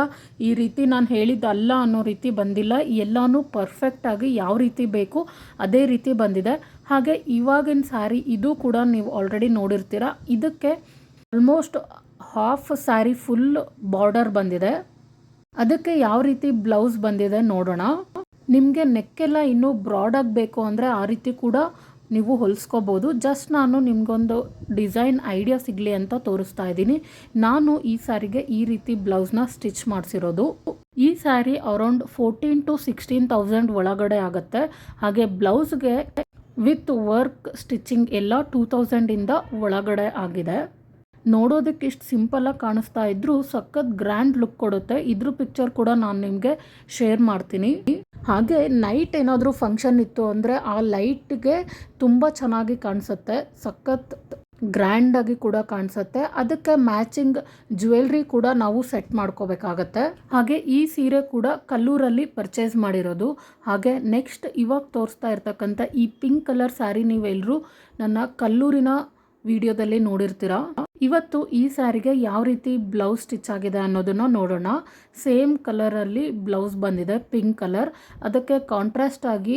ಈ ರೀತಿ ನಾನು ಹೇಳಿದ್ದಲ್ಲ ಅನ್ನೋ ರೀತಿ ಬಂದಿಲ್ಲ. ಎಲ್ಲನೂ ಪರ್ಫೆಕ್ಟಾಗಿ ಯಾವ ರೀತಿ ಬೇಕು ಅದೇ ರೀತಿ ಬಂದಿದೆ. ಹಾಗೆ ಇವಾಗಿನ ಸ್ಯಾರಿ ಇದು ಕೂಡ ನೀವು ಆಲ್ರೆಡಿ ನೋಡಿರ್ತೀರ. ಇದಕ್ಕೆ almost half sari full border ಬಂದಿದೆ. ಅದಕ್ಕೆ ಯಾವ ರೀತಿ ಬ್ಲೌಸ್ ಬಂದಿದೆ ನೋಡೋಣ. ನಿಮಗೆ ನೆಕ್ಕೆಲ್ಲ ಇನ್ನೂ ಬ್ರಾಡ್ ಆಗಬೇಕು ಅಂದರೆ ಆ ರೀತಿ ಕೂಡ ನೀವು ಹೊಲಿಸ್ಕೋಬೋದು. ಜಸ್ಟ್ ನಾನು ನಿಮಗೊಂದು ಡಿಸೈನ್ ಐಡಿಯಾ ಸಿಗಲಿ ಅಂತ ತೋರಿಸ್ತಾ ಇದ್ದೀನಿ. ನಾನು ಈ ಸ್ಯಾರಿಗೆ ಈ ರೀತಿ ಬ್ಲೌಸ್ನ ಸ್ಟಿಚ್ ಮಾಡಿಸಿರೋದು. ಈ sari around fourteen to sixteen thousand ಒಳಗಡೆ ಆಗುತ್ತೆ. ಹಾಗೆ ಬ್ಲೌಸ್ಗೆ ವಿತ್ ವರ್ಕ್ ಸ್ಟಿಚಿಂಗ್ ಎಲ್ಲ ಟೂ ತೌಸಂಡಿಂದ ಒಳಗಡೆ ಆಗಿದೆ. ನೋಡೋದಕ್ಕೆ ಇಷ್ಟು ಸಿಂಪಲ್ಲಾಗಿ ಕಾಣಿಸ್ತಾ ಇದ್ರು ಸಖತ್ ಗ್ರ್ಯಾಂಡ್ ಲುಕ್ ಕೊಡುತ್ತೆ. ಇದ್ರ ಪಿಕ್ಚರ್ ಕೂಡ ನಾನು ನಿಮಗೆ ಶೇರ್ ಮಾಡ್ತೀನಿ. ಹಾಗೆ ನೈಟ್ ಏನಾದರೂ ಫಂಕ್ಷನ್ ಇತ್ತು ಅಂದರೆ ಆ ಲೈಟ್ಗೆ ತುಂಬ ಚೆನ್ನಾಗಿ ಕಾಣಿಸುತ್ತೆ. ಸಖತ್ ಗ್ರ್ಯಾಂಡಾಗಿ ಕೂಡ ಕಾಣಿಸುತ್ತೆ. ಅದಕ್ಕೆ ಮ್ಯಾಚಿಂಗ್ ಜ್ಯುವೆಲ್ರಿ ಕೂಡ ನಾವು ಸೆಟ್ ಮಾಡ್ಕೋಬೇಕಾಗತ್ತೆ. ಹಾಗೆ ಈ ಸೀರೆ ಕೂಡ ಕಲ್ಲೂರಲ್ಲಿ ಪರ್ಚೇಸ್ ಮಾಡಿರೋದು. ಹಾಗೆ ನೆಕ್ಸ್ಟ್ ಇವಾಗ ತೋರಿಸ್ತಾ ಇರ್ತಕ್ಕಂಥ ಈ ಪಿಂಕ್ ಕಲರ್ ಸ್ಯಾರಿ ನೀವೆಲ್ಲರೂ ನನ್ನ ಕಲ್ಲೂರಿನ ವಿಡಿಯೋದಲ್ಲಿ ನೋಡಿರ್ತೀರ? ಇವತ್ತು ಈ ಸ್ಯಾರಿಗೆ ಯಾವ ರೀತಿ ಬ್ಲೌಸ್ ಸ್ಟಿಚ್ ಆಗಿದೆ ಅನ್ನೋದನ್ನ ನೋಡೋಣ. ಸೇಮ್ ಕಲರಲ್ಲಿ ಬ್ಲೌಸ್ ಬಂದಿದೆ, ಪಿಂಕ್ ಕಲರ್. ಅದಕ್ಕೆ ಕಾಂಟ್ರಾಸ್ಟ್ ಆಗಿ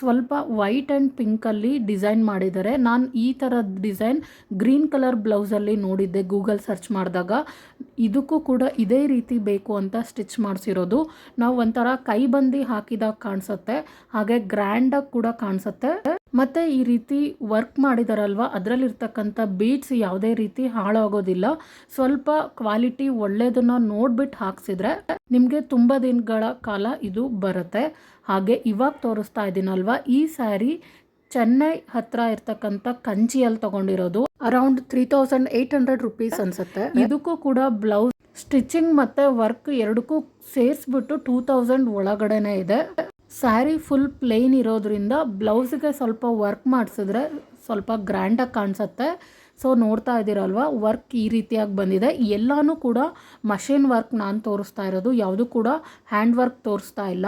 ಸ್ವಲ್ಪ ವೈಟ್ ಆ್ಯಂಡ್ ಪಿಂಕಲ್ಲಿ ಡಿಸೈನ್ ಮಾಡಿದ್ದಾರೆ. ನಾನು ಈ ಥರದ ಡಿಸೈನ್ ಗ್ರೀನ್ ಕಲರ್ ಬ್ಲೌಸಲ್ಲಿ ನೋಡಿದ್ದೆ ಗೂಗಲ್ ಸರ್ಚ್ ಮಾಡಿದಾಗ. ಇದಕ್ಕೂ ಕೂಡ ಇದೇ ರೀತಿ ಬೇಕು ಅಂತ ಸ್ಟಿಚ್ ಮಾಡಿಸಿರೋದು. ನಾವು ಒಂಥರ ಕೈಬಂದಿ ಹಾಕಿದಾಗ ಕಾಣಿಸುತ್ತೆ. ಹಾಗೆ ಗ್ರ್ಯಾಂಡಾಗಿ ಕೂಡ ಕಾಣಿಸುತ್ತೆ. ಮತ್ತು ಈ ರೀತಿ ವರ್ಕ್ ಮಾಡಿದಾರಲ್ವ? ಅದರಲ್ಲಿರ್ತಕ್ಕಂಥ ಬೀಟ್ಸ್ ಯಾವುದೇ ರೀತಿ ಹಾಳಾಗೋದಿಲ್ಲ. ಸ್ವಲ್ಪ ಕ್ವಾಲಿಟಿ ಒಳ್ಳೆಯದನ್ನು ನೋಡ್ಬಿಟ್ಟು ಹಾಕ್ಸಿದ್ರೆ ನಿಮಗೆ ತುಂಬ ದಿನಗಳ ಕಾಲ ಇದು ಬರುತ್ತೆ. ಹಾಗೆ ಇವಾಗ ತೋರಿಸ್ತಾ ಇದ್ದೀನಲ್ವಾ ಈ ಸ್ಯಾರಿ ಚೆನ್ನೈ ಹತ್ರ ಇರ್ತಕ್ಕಂಥ ಕಂಚಿಯಲ್ಲಿ ತಗೊಂಡಿರೋದು around three thousand eight hundred rupees ಅನ್ಸುತ್ತೆ. ಇದಕ್ಕೂ ಕೂಡ ಬ್ಲೌಸ್ ಸ್ಟಿಚಿಂಗ್ ಮತ್ತೆ ವರ್ಕ್ ಎರಡಕ್ಕೂ ಸೇರಿಸ್ಬಿಟ್ಟು ಟೂ ತೌಸಂಡ್ ಒಳಗಡೆನೆ ಇದೆ. ಸ್ಯಾರಿ ಫುಲ್ ಪ್ಲೇನ್ ಇರೋದ್ರಿಂದ ಬ್ಲೌಸ್ಗೆ ಸ್ವಲ್ಪ ವರ್ಕ್ ಮಾಡಿಸಿದ್ರೆ ಸ್ವಲ್ಪ ಗ್ರ್ಯಾಂಡಾಗಿ ಕಾಣಿಸುತ್ತೆ. ಸೊ ನೋಡ್ತಾ ಇದ್ದೀರಲ್ವ ವರ್ಕ್ ಈ ರೀತಿಯಾಗಿ ಬಂದಿದೆ. ಎಲ್ಲನೂ ಕೂಡ ಮಷಿನ್ ವರ್ಕ್ ನಾನು ತೋರಿಸ್ತಾ ಇರೋದು, ಯಾವುದು ಕೂಡ ಹ್ಯಾಂಡ್ ವರ್ಕ್ ತೋರಿಸ್ತಾ ಇಲ್ಲ.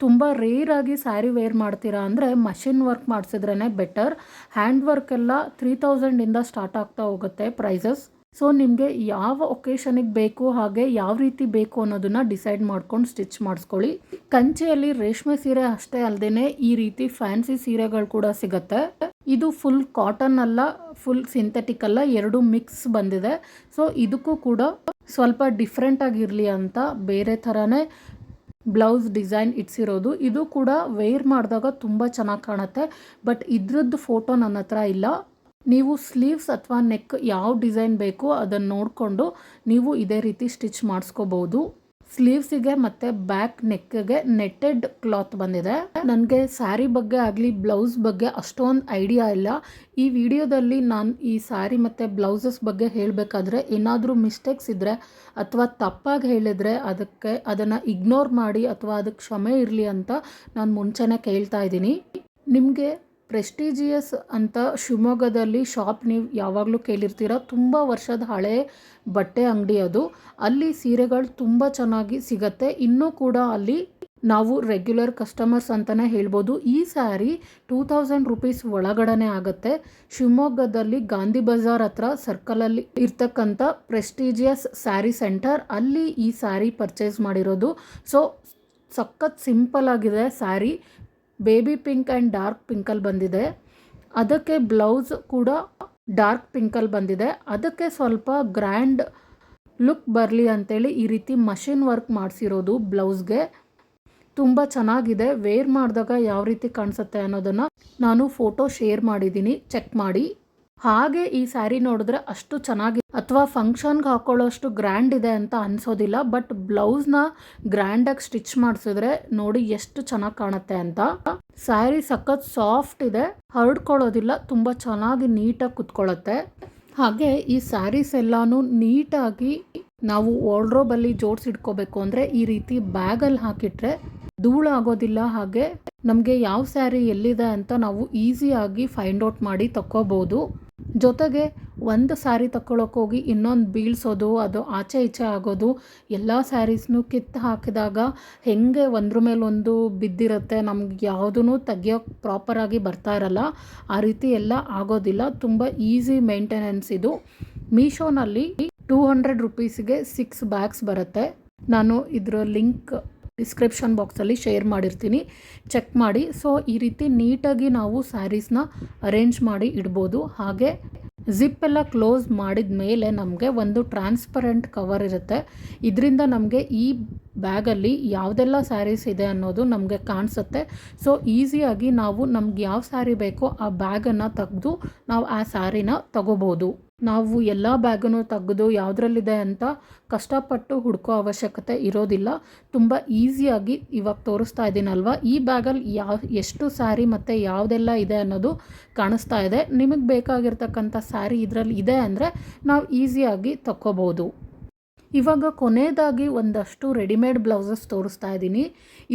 ತುಂಬ ರೇರಾಗಿ ಸ್ಯಾರಿ ವೇರ್ ಮಾಡ್ತೀರಾ ಅಂದರೆ ಮಷಿನ್ ವರ್ಕ್ ಮಾಡಿಸಿದ್ರೇ ಬೆಟರ್ ಹ್ಯಾಂಡ್ ವರ್ಕ್ ಎಲ್ಲ ತ್ರೀ ತೌಸಂಡಿಂದ ಸ್ಟಾರ್ಟ್ ಆಗ್ತಾ ಹೋಗುತ್ತೆ ಪ್ರೈಸಸ್ ಸೊ ನಿಮಗೆ ಯಾವ ಒಕೇಶನಿಗೆ ಬೇಕು, ಹಾಗೆ ಯಾವ ರೀತಿ ಬೇಕು ಅನ್ನೋದನ್ನು ಡಿಸೈಡ್ ಮಾಡ್ಕೊಂಡು ಸ್ಟಿಚ್ ಮಾಡಿಸ್ಕೊಳ್ಳಿ. ಕಂಚೆಯಲ್ಲಿ ರೇಷ್ಮೆ ಸೀರೆ ಅಷ್ಟೇ ಅಲ್ಲದೆ ಈ ರೀತಿ ಫ್ಯಾನ್ಸಿ ಸೀರೆಗಳು ಕೂಡ ಸಿಗುತ್ತೆ. ಇದು ಫುಲ್ ಕಾಟನ್ ಅಲ್ಲ ಫುಲ್ ಸಿಂಥೆಟಿಕ್ ಅಲ್ಲ, ಎರಡು ಮಿಕ್ಸ್ ಬಂದಿದೆ. ಸೊ ಇದಕ್ಕೂ ಕೂಡ ಸ್ವಲ್ಪ ಡಿಫ್ರೆಂಟ್ ಆಗಿರಲಿ ಅಂತ ಬೇರೆ ಥರನೇ ಬ್ಲೌಸ್ ಡಿಸೈನ್ ಇಟ್ಸಿರೋದು ಇದು ಕೂಡ ವೇರ್ ಮಾಡಿದಾಗ ತುಂಬ ಚೆನ್ನಾಗಿ ಕಾಣುತ್ತೆ. ಬಟ್ ಇದ್ರದ್ದು ಫೋಟೋ ನನ್ನ ಹತ್ರ ಇಲ್ಲ. ನೀವು ಸ್ಲೀವ್ಸ್ ಅಥವಾ ನೆಕ್ ಯಾವ ಡಿಸೈನ್ ಬೇಕೋ ಅದನ್ನು ನೋಡಿಕೊಂಡು ನೀವು ಇದೇ ರೀತಿ ಸ್ಟಿಚ್ ಮಾಡಿಸ್ಕೋಬೋದು. ಸ್ಲೀವ್ಸಿಗೆ ಮತ್ತು ಬ್ಯಾಕ್ ನೆಕ್ಗೆ ನೆಟ್ಟೆಡ್ ಕ್ಲಾತ್ ಬಂದಿದೆ. ನನಗೆ ಸ್ಯಾರಿ ಬಗ್ಗೆ ಆಗಲಿ, ಬ್ಲೌಸ್ ಬಗ್ಗೆ ಅಷ್ಟೊಂದು ಐಡಿಯಾ ಇಲ್ಲ. ಈ ವಿಡಿಯೋದಲ್ಲಿ ನಾನು ಈ ಸ್ಯಾರಿ ಮತ್ತು ಬ್ಲೌಸಸ್ ಬಗ್ಗೆ ಹೇಳಬೇಕಾದ್ರೆ, ಏನಾದರೂ ಮಿಸ್ಟೇಕ್ಸ್ ಇದ್ದರೆ ಅಥವಾ ತಪ್ಪಾಗಿ ಹೇಳಿದರೆ ಅದಕ್ಕೆ ಅದನ್ನು ಇಗ್ನೋರ್ ಮಾಡಿ ಅಥವಾ ಅದಕ್ಕೆ ಕ್ಷಮೆ ಇರಲಿ ಅಂತ ನಾನು ಮುಂಚೆನೇ ಕೇಳ್ತಾ ಇದ್ದೀನಿ. ನಿಮಗೆ ಪ್ರೆಸ್ಟೀಜಿಯಸ್ ಅಂತ ಶಿವಮೊಗ್ಗದಲ್ಲಿ ಶಾಪ್ ನೀವು ಯಾವಾಗಲೂ ಕೇಳಿರ್ತೀರ. ತುಂಬ ವರ್ಷದ ಹಳೆ ಬಟ್ಟೆ ಅಂಗಡಿ ಅದು. ಅಲ್ಲಿ ಸೀರೆಗಳು ತುಂಬ ಚೆನ್ನಾಗಿ ಸಿಗತ್ತೆ. ಇನ್ನೂ ಕೂಡ ಅಲ್ಲಿ ನಾವು ರೆಗ್ಯುಲರ್ ಕಸ್ಟಮರ್ಸ್ ಅಂತಲೇ ಹೇಳ್ಬೋದು. ಈ ಸ್ಯಾರಿ ಟೂ ತೌಸಂಡ್ ರುಪೀಸ್ ಒಳಗಡೆ ಆಗುತ್ತೆ. ಶಿವಮೊಗ್ಗದಲ್ಲಿ ಗಾಂಧಿ ಬಜಾರ್ ಹತ್ರ ಸರ್ಕಲಲ್ಲಿ ಇರ್ತಕ್ಕಂಥ ಪ್ರೆಸ್ಟೀಜಿಯಸ್ ಸ್ಯಾರಿ ಸೆಂಟರ್ ಅಲ್ಲಿ ಈ ಸ್ಯಾರಿ ಪರ್ಚೇಸ್ ಮಾಡಿರೋದು. ಸೊ ಸಖತ್ ಸಿಂಪಲ್ ಆಗಿದೆ sari. Baby pink and dark ಪಿಂಕಲ್ಲಿ ಬಂದಿದೆ. ಅದಕ್ಕೆ ಬ್ಲೌಸ್ ಕೂಡ ಡಾರ್ಕ್ ಪಿಂಕಲ್ಲಿ ಬಂದಿದೆ. ಅದಕ್ಕೆ ಸ್ವಲ್ಪ ಗ್ರ್ಯಾಂಡ್ ಲುಕ್ ಬರಲಿ ಅಂತೇಳಿ ಈ ರೀತಿ ಮಷಿನ್ ವರ್ಕ್ ಮಾಡಿಸಿರೋದು ಬ್ಲೌಸ್ಗೆ. ತುಂಬ ಚೆನ್ನಾಗಿದೆ. ವೇರ್ ಮಾಡಿದಾಗ ಯಾವ ರೀತಿ ಕಾಣಿಸುತ್ತೆ ಅನ್ನೋದನ್ನು ನಾನು ಫೋಟೋ ಶೇರ್ ಮಾಡಿದ್ದೀನಿ. ಚೆಕ್ ಮಾಡಿ. ಹಾಗೆ ಈ ಸ್ಯಾರಿ ನೋಡಿದ್ರೆ ಅಷ್ಟು ಚೆನ್ನಾಗಿ ಅಥವಾ ಫಂಕ್ಷನ್ಗೆ ಹಾಕೊಳ್ಳೋಷ್ಟು ಗ್ರ್ಯಾಂಡ್ ಇದೆ ಅಂತ ಅನ್ಸೋದಿಲ್ಲ ಬಟ್ ಬ್ಲೌಸ್ನ ಗ್ರ್ಯಾಂಡಾಗಿ ಸ್ಟಿಚ್ ಮಾಡಿಸಿದ್ರೆ ನೋಡಿ ಎಷ್ಟು ಚೆನ್ನಾಗಿ ಕಾಣುತ್ತೆ ಅಂತ. ಸ್ಯಾರಿ ಸಖತ್ ಸಾಫ್ಟ್ ಇದೆ, ಹರಡ್ಕೊಳ್ಳೋದಿಲ್ಲ, ತುಂಬ ಚೆನ್ನಾಗಿ ನೀಟಾಗಿ ಕುತ್ಕೊಳ್ಳುತ್ತೆ. ಹಾಗೆ ಈ ಸ್ಯಾರೀಸ್ ಎಲ್ಲಾನು ನೀಟಾಗಿ ನಾವು ವಾರ್ಡ್ರೋಬಲ್ಲಿ ಜೋಡಿಸಿಡ್ಕೋಬೇಕು ಅಂದರೆ ಈ ರೀತಿ ಬ್ಯಾಗಲ್ಲಿ ಹಾಕಿಟ್ರೆ ಧೂಳಾಗೋದಿಲ್ಲ ಹಾಗೆ ನಮಗೆ ಯಾವ ಸ್ಯಾರಿ ಎಲ್ಲಿದೆ ಅಂತ ನಾವು ಈಸಿಯಾಗಿ ಫೈಂಡ್ ಔಟ್ ಮಾಡಿ ತಕ್ಕೋಬೋದು. ಜೊತೆಗೆ ಒಂದು ಸ್ಯಾರಿ ತಗೊಳಕ್ಕೆ ಹೋಗಿ ಇನ್ನೊಂದು ಬೀಳ್ಸೋದು, ಅದು ಆಚೆ ಈಚೆ ಆಗೋದು, ಎಲ್ಲ ಸ್ಯಾರೀಸ್ನು ಕಿತ್ತು ಹಾಕಿದಾಗ ಹೆಂಗೆ ಒಂದ್ರ ಮೇಲೊಂದು ಬಿದ್ದಿರುತ್ತೆ, ನಮ್ಗೆ ಯಾವುದೂ ತೆಗಿಯೋಕೆ ಪ್ರಾಪರಾಗಿ ಬರ್ತಾ ಇರಲ್ಲ. ಆ ರೀತಿ ಎಲ್ಲ ಆಗೋದಿಲ್ಲ. ತುಂಬ ಈಸಿ ಮೇಂಟೆನೆನ್ಸ್ ಇದು. ಮೀಶೋನಲ್ಲಿ ಟೂ ಹಂಡ್ರೆಡ್ ರುಪೀಸ್ಗೆ ಸಿಕ್ಸ್ ಬ್ಯಾಗ್ಸ್ ಬರುತ್ತೆ. ನಾನು ಇದರ ಲಿಂಕ್ ಡಿಸ್ಕ್ರಿಪ್ಷನ್ ಬಾಕ್ಸಲ್ಲಿ ಶೇರ್ ಮಾಡಿರ್ತೀನಿ. ಚೆಕ್ ಮಾಡಿ. ಸೊ ಈ ರೀತಿ ನೀಟಾಗಿ ನಾವು ಸ್ಯಾರೀಸ್ನ ಅರೇಂಜ್ ಮಾಡಿ ಇಡ್ಬೋದು. ಹಾಗೆ ಜಿಪ್ ಎಲ್ಲ ಕ್ಲೋಸ್ ಮಾಡಿದ ಮೇಲೆ ನಮಗೆ ಒಂದು ಟ್ರಾನ್ಸ್ಪರೆಂಟ್ ಕವರ್ ಇರುತ್ತೆ. ಇದರಿಂದ ನಮಗೆ ಈ ಬ್ಯಾಗಲ್ಲಿ ಯಾವುದೆಲ್ಲ ಸ್ಯಾರೀಸ್ ಇದೆ ಅನ್ನೋದು ನಮಗೆ ಕಾಣಿಸುತ್ತೆ. ಸೊ ಈಸಿಯಾಗಿ ನಾವು ನಮ್ಗೆ ಯಾವ ಸ್ಯಾರಿ ಬೇಕೋ ಆ ಬ್ಯಾಗನ್ನು ತೆಗೆದು ನಾವು ಆ ಸ್ಯಾರಿನ ತಗೋಬೋದು. ನಾವು ಎಲ್ಲ ಬ್ಯಾಗನ್ನು ತೆಗೆದು ಯಾವುದ್ರಲ್ಲಿದೆ ಅಂತ ಕಷ್ಟಪಟ್ಟು ಹುಡ್ಕೋ ಅವಶ್ಯಕತೆ ಇರೋದಿಲ್ಲ. ತುಂಬ ಈಸಿಯಾಗಿ ಇವಾಗ ತೋರಿಸ್ತಾ ಇದ್ದೀನಲ್ವ ಈ ಬ್ಯಾಗಲ್ಲಿ ಯಾವ ಎಷ್ಟು ಸ್ಯಾರಿ ಮತ್ತು ಯಾವುದೆಲ್ಲ ಇದೆ ಅನ್ನೋದು ಕಾಣಿಸ್ತಾ ಇದೆ. ನಿಮಗೆ ಬೇಕಾಗಿರ್ತಕ್ಕಂಥ ಸ್ಯಾರಿ ಇದರಲ್ಲಿ ಇದೆ ಅಂದರೆ ನಾವು ಈಸಿಯಾಗಿ ತಕ್ಕೋಬೋದು. ಇವಾಗ ಕೊನೆಯದಾಗಿ ಒಂದಷ್ಟು ರೆಡಿಮೇಡ್ ಬ್ಲೌಸಸ್ ತೋರಿಸ್ತಾ ಇದ್ದೀನಿ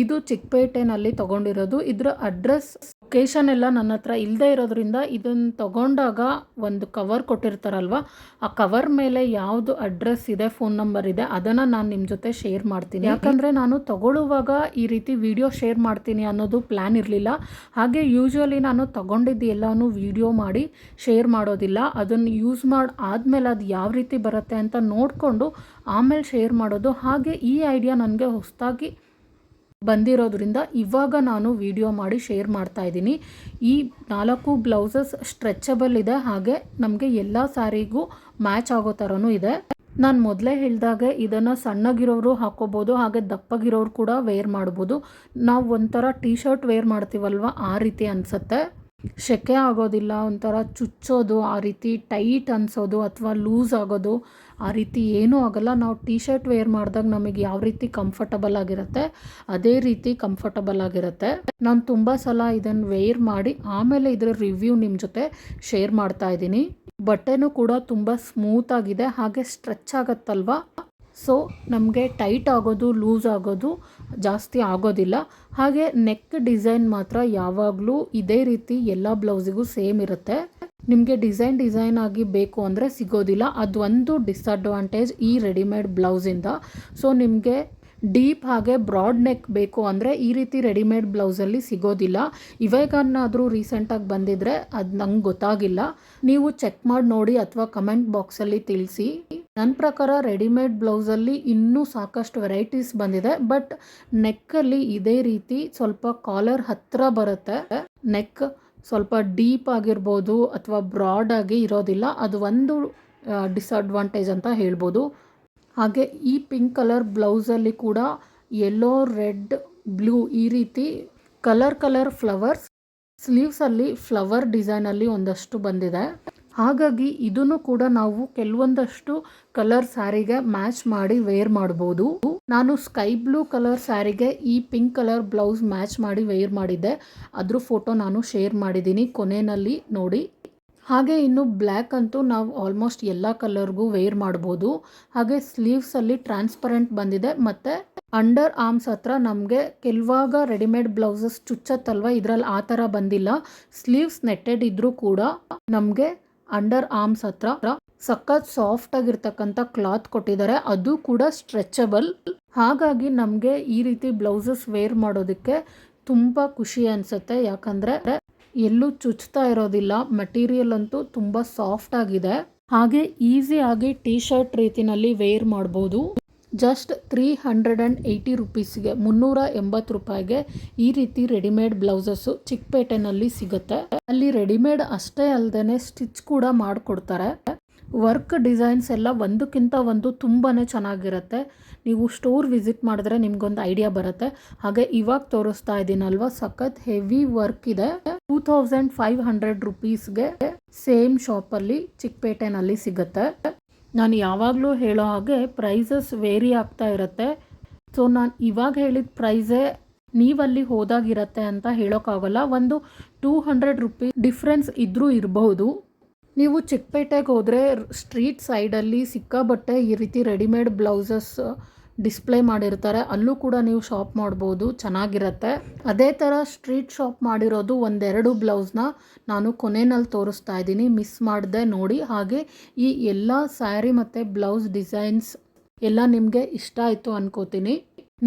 ಇದು ಚಿಕ್ಕಪೇಟೆನಲ್ಲಿ ತೊಗೊಂಡಿರೋದು. ಇದರ ಅಡ್ರೆಸ್ ಲೊಕೇಶನ್ ಎಲ್ಲ ನನ್ನ ಹತ್ರ ಇಲ್ಲದೆ ಇರೋದ್ರಿಂದ ಇದನ್ನು ತಗೊಂಡಾಗ ಒಂದು ಕವರ್ ಕೊಟ್ಟಿರ್ತಾರಲ್ವ ಆ ಕವರ್ ಮೇಲೆ ಯಾವುದು ಅಡ್ರೆಸ್ ಇದೆ ಫೋನ್ ನಂಬರ್ ಇದೆ ಅದನ್ನು ನಾನು ನಿಮ್ಮ ಜೊತೆ ಶೇರ್ ಮಾಡ್ತೀನಿ. ಯಾಕಂದರೆ ನಾನು ತಗೊಳ್ಳುವಾಗ ಈ ರೀತಿ ವಿಡಿಯೋ ಶೇರ್ ಮಾಡ್ತೀನಿ ಅನ್ನೋದು ಪ್ಲ್ಯಾನ್ ಇರಲಿಲ್ಲ. ಹಾಗೆ ಯೂಶ್ವಲಿ ನಾನು ತಗೊಂಡಿದ್ದು ಎಲ್ಲನೂ ವಿಡಿಯೋ ಮಾಡಿ ಶೇರ್ ಮಾಡೋದಿಲ್ಲ. ಅದನ್ನು ಯೂಸ್ ಮಾಡಿ ಆದಮೇಲೆ ಅದು ಯಾವ ರೀತಿ ಬರುತ್ತೆ ಅಂತ ನೋಡಿಕೊಂಡು ಆಮೇಲೆ ಶೇರ್ ಮಾಡೋದು. ಹಾಗೆ ಈ ಐಡಿಯಾ ನನಗೆ ಹೊಸದಾಗಿ ಬಂದಿರೋದ್ರಿಂದ ಇವಾಗ ನಾನು ವಿಡಿಯೋ ಮಾಡಿ ಶೇರ್ ಮಾಡ್ತಾ ಇದ್ದೀನಿ. ಈ ನಾಲ್ಕು ಬ್ಲೌಸಸ್ ಸ್ಟ್ರೆಚಬಲ್ ಇದೆ, ಹಾಗೆ ನಮಗೆ ಎಲ್ಲ ಸ್ಯಾರಿಗೂ ಮ್ಯಾಚ್ ಆಗೋ ಥರನೂ ಇದೆ. ನಾನು ಮೊದಲೇ ಹೇಳಿದಾಗೆ ಇದನ್ನು ಸಣ್ಣಗಿರೋರು ಹಾಕೋಬೋದು, ಹಾಗೆ ದಪ್ಪಗಿರೋರು ಕೂಡ ವೇರ್ ಮಾಡ್ಬೋದು. ನಾವು ಒಂಥರ ಟೀ ಶರ್ಟ್ ವೇರ್ ಮಾಡ್ತೀವಲ್ವ, ಆ ರೀತಿ ಅನಿಸುತ್ತೆ. ಸೆಕೆ ಆಗೋದಿಲ್ಲ, ಒಂಥರ ಚುಚ್ಚೋದು, ಆ ರೀತಿ ಟೈಟ್ ಅನಿಸೋದು, ಅಥವಾ ಲೂಸ್ ಆಗೋದು ಆ ರೀತಿ ಏನೂ ಆಗಲ್ಲ. ನಾವು ಟೀ ಶರ್ಟ್ ವೇರ್ ಮಾಡಿದಾಗ ನಮಗೆ ಯಾವ ರೀತಿ ಕಂಫರ್ಟಬಲ್ ಆಗಿರುತ್ತೆ, ಅದೇ ರೀತಿ ಕಂಫರ್ಟಬಲ್ ಆಗಿರುತ್ತೆ. ನಾನು ತುಂಬ ಸಲ ಇದನ್ನು ವೇರ್ ಮಾಡಿ, ಆಮೇಲೆ ಇದರ ರಿವ್ಯೂ ನಿಮ್ಮ ಜೊತೆ ಶೇರ್ ಮಾಡ್ತಾ ಇದ್ದೀನಿ. ಬಟ್ಟೆನೂ ಕೂಡ ತುಂಬ ಸ್ಮೂತ್ ಆಗಿದೆ, ಹಾಗೆ ಸ್ಟ್ರೆಚ್ ಆಗುತ್ತಲ್ವ? ಸೊ ನಮಗೆ ಟೈಟ್ ಆಗೋದು ಲೂಸ್ ಆಗೋದು ಜಾಸ್ತಿ ಆಗೋದಿಲ್ಲ. ಹಾಗೆ ನೆಕ್ ಡಿಸೈನ್ ಮಾತ್ರ ಯಾವಾಗಲೂ ಇದೇ ರೀತಿ ಎಲ್ಲ ಬ್ಲೌಸಿಗೂ ಸೇಮ್ ಇರುತ್ತೆ. ನಿಮಗೆ ಡಿಸೈನ್ ಡಿಸೈನ್ ಆಗಿ ಬೇಕು ಅಂದರೆ ಸಿಗೋದಿಲ್ಲ. ಅದೊಂದು ಡಿಸ್ಅಡ್ವಾಂಟೇಜ್ ಈ ರೆಡಿಮೇಡ್ ಬ್ಲೌಸಿಂದ ಸೊ ನಿಮಗೆ ಡೀಪ್ ಹಾಗೆ ಬ್ರಾಡ್ ನೆಕ್ ಬೇಕು ಅಂದರೆ ಈ ರೀತಿ ರೆಡಿಮೇಡ್ ಬ್ಲೌಸಲ್ಲಿ ಸಿಗೋದಿಲ್ಲ. ಇವಾಗನ್ನಾದರೂ ರೀಸೆಂಟಾಗಿ ಬಂದಿದ್ರೆ ಅದು ನಂಗೆ ಗೊತ್ತಾಗಿಲ್ಲ. ನೀವು ಚೆಕ್ ಮಾಡಿ ನೋಡಿ ಅಥವಾ ಕಮೆಂಟ್ ಬಾಕ್ಸಲ್ಲಿ ತಿಳಿಸಿ. ನನ್ನ ಪ್ರಕಾರ ರೆಡಿಮೇಡ್ ಬ್ಲೌಸಲ್ಲಿ ಇನ್ನೂ ಸಾಕಷ್ಟು ವೆರೈಟೀಸ್ ಬಂದಿದೆ, ಬಟ್ ನೆಕ್ಕಲ್ಲಿ ಇದೇ ರೀತಿ ಸ್ವಲ್ಪ ಕಾಲರ್ ಹತ್ತಿರ ಬರುತ್ತೆ. ನೆಕ್ ಸ್ವಲ್ಪ ಡೀಪ್ ಆಗಿರ್ಬೋದು ಅಥವಾ ಬ್ರಾಡ್ ಆಗಿ ಇರೋದಿಲ್ಲ, ಅದು ಒಂದು ಡಿಸ್ಅಡ್ವಾಂಟೇಜ್ ಅಂತ ಹೇಳ್ಬೋದು. ಹಾಗೆ ಈ ಪಿಂಕ್ ಕಲರ್ ಬ್ಲೌಸಲ್ಲಿ ಕೂಡ ಯೆಲ್ಲೋ ರೆಡ್ ಬ್ಲೂ ಈ ರೀತಿ ಕಲರ್ ಕಲರ್ ಫ್ಲವರ್ಸ್ ಸ್ಲೀವ್ಸಲ್ಲಿ ಫ್ಲವರ್ ಡಿಸೈನಲ್ಲಿ ಒಂದಷ್ಟು ಬಂದಿದೆ. ಹಾಗಾಗಿ ಇದನ್ನು ಕೂಡ ನಾವು ಕೆಲವೊಂದಷ್ಟು ಕಲರ್ ಸ್ಯಾರಿಗೆ ಮ್ಯಾಚ್ ಮಾಡಿ ವೇರ್ ಮಾಡ್ಬೋದು. ನಾನು ಸ್ಕೈ ಬ್ಲೂ ಕಲರ್ ಸ್ಯಾರಿಗೆ ಈ ಪಿಂಕ್ ಕಲರ್ ಬ್ಲೌಸ್ ಮ್ಯಾಚ್ ಮಾಡಿ ವೇರ್ ಮಾಡಿದ್ದೆ. ಅದ್ರ ಫೋಟೋ ನಾನು ಶೇರ್ ಮಾಡಿದ್ದೀನಿ ಕೊನೆಯಲ್ಲಿ ನೋಡಿ. ಹಾಗೆ ಇನ್ನು ಬ್ಲ್ಯಾಕ್ ಅಂತೂ ನಾವು ಆಲ್ಮೋಸ್ಟ್ ಎಲ್ಲ ಕಲರ್ಗೂ ವೇರ್ ಮಾಡ್ಬೋದು. ಹಾಗೆ ಸ್ಲೀವ್ಸಲ್ಲಿ ಟ್ರಾನ್ಸ್ಪರೆಂಟ್ ಬಂದಿದೆ. ಮತ್ತು ಅಂಡರ್ ಆರ್ಮ್ಸ್ ಹತ್ರ ನಮಗೆ ಕೆಲವಾಗ ರೆಡಿಮೇಡ್ ಬ್ಲೌಸಸ್ ಚುಚ್ಚತ್ತಲ್ವ? ಇದರಲ್ಲಿ ಆ ಥರ ಬಂದಿಲ್ಲ. ಸ್ಲೀವ್ಸ್ ನೆಟ್ಟೆಡ್ ಇದ್ದರೂ ಕೂಡ ನಮಗೆ ಅಂಡರ್ ಆರ್ಮ್ಸ್ ಹತ್ರ ಸಖತ್ ಸಾಫ್ಟ್ ಆಗಿರ್ತಕ್ಕಂಥ ಕ್ಲಾತ್ ಕೊಟ್ಟಿದ್ದಾರೆ. ಅದು ಕೂಡ ಸ್ಟ್ರೆಚಬಲ್. ಹಾಗಾಗಿ ನಮಗೆ ಈ ರೀತಿ ಬ್ಲೌಸಸ್ ವೇರ್ ಮಾಡೋದಕ್ಕೆ ತುಂಬ ಖುಷಿ ಅನಿಸುತ್ತೆ. ಯಾಕಂದರೆ ಎಲ್ಲೂ ಚುಚ್ತಾ ಇರೋದಿಲ್ಲ. ಮಟೀರಿಯಲ್ ಅಂತೂ ತುಂಬ ಸಾಫ್ಟ್ ಆಗಿದೆ. ಹಾಗೆ ಈಸಿಯಾಗಿ ಟೀ ಶರ್ಟ್ ರೀತಿನಲ್ಲಿ ವೇರ್ ಮಾಡ್ಬೋದು. Just three hundred and eighty ರುಪೀಸ್ಗೆ ಮುನ್ನೂರ ಎಂಬತ್ತು ರೂಪಾಯಿಗೆ ಈ ರೀತಿ ರೆಡಿಮೇಡ್ ಬ್ಲೌಸಸ್ಸು ಚಿಕ್ಕಪೇಟೆನಲ್ಲಿ ಸಿಗುತ್ತೆ. ಅಲ್ಲಿ ರೆಡಿಮೇಡ್ ಅಷ್ಟೇ ಅಲ್ಲದೆ ಸ್ಟಿಚ್ ಕೂಡ ಮಾಡಿಕೊಡ್ತಾರೆ. ವರ್ಕ್ ಡಿಸೈನ್ಸ್ ಎಲ್ಲ ಒಂದಕ್ಕಿಂತ ಒಂದು ತುಂಬಾ ಚೆನ್ನಾಗಿರುತ್ತೆ. ನೀವು ಸ್ಟೋರ್ ವಿಸಿಟ್ ಮಾಡಿದ್ರೆ ನಿಮ್ಗೊಂದು ಐಡಿಯಾ ಬರುತ್ತೆ. ಹಾಗೆ ಇವಾಗ ತೋರಿಸ್ತಾ ಇದ್ದೀನಲ್ವ ಸಖತ್ ಹೆವಿ ವರ್ಕ್ ಇದೆ. ಟೂ ತೌಸಂಡ್ ಫೈವ್ ಹಂಡ್ರೆಡ್ ರುಪೀಸ್ಗೆ ಸೇಮ್ ಶಾಪಲ್ಲಿ ಚಿಕ್ಕಪೇಟೆನಲ್ಲಿ ಸಿಗುತ್ತೆ. ನಾನು ಯಾವಾಗಲೂ ಹೇಳೋ ಹಾಗೆ ಪ್ರೈಸಸ್ ವೇರಿ ಆಗ್ತಾ ಇರುತ್ತೆ. ಸೊ ನಾನು ಇವಾಗ ಹೇಳಿದ ಪ್ರೈಸೇ ನೀವಲ್ಲಿ ಹೋದಾಗಿರತ್ತೆ ಅಂತ ಹೇಳೋಕ್ಕಾಗಲ್ಲ. ಒಂದು ಟೂ ಹಂಡ್ರೆಡ್ ರುಪೀಸ್ ಡಿಫ್ರೆನ್ಸ್ ಇದ್ದರೂ ಇರಬಹುದು ನೀವು ಚಿಕ್ಕಪೇಟೆಗೆ ಹೋದರೆ ಸ್ಟ್ರೀಟ್ ಸೈಡಲ್ಲಿ ಸಿಕ್ಕಾಬಟ್ಟೆ ಈ ರೀತಿ ರೆಡಿಮೇಡ್ ಬ್ಲೌಸಸ್ ಡಿಸ್ಪ್ಲೇ ಮಾಡಿರ್ತಾರೆ, ಅಲ್ಲೂ ಕೂಡ ನೀವು ಶಾಪ್ ಮಾಡ್ಬೋದು, ಚೆನ್ನಾಗಿರತ್ತೆ. ಅದೇ ಥರ ಸ್ಟ್ರೀಟ್ ಶಾಪ್ ಮಾಡಿರೋದು ಒಂದೆರಡು ಬ್ಲೌಸ್ನ ನಾನು ಕೊನೆಯಲ್ಲಿ ತೋರಿಸ್ತಾ ಇದ್ದೀನಿ. ಮಿಸ್ ಮಾಡದೆ ನೋಡಿ. ಹಾಗೆ ಈ ಎಲ್ಲ ಸ್ಯಾರಿ ಮತ್ತು ಬ್ಲೌಸ್ ಡಿಸೈನ್ಸ್ ಎಲ್ಲ ನಿಮಗೆ ಇಷ್ಟ ಆಯಿತು ಅನ್ಕೋತೀನಿ.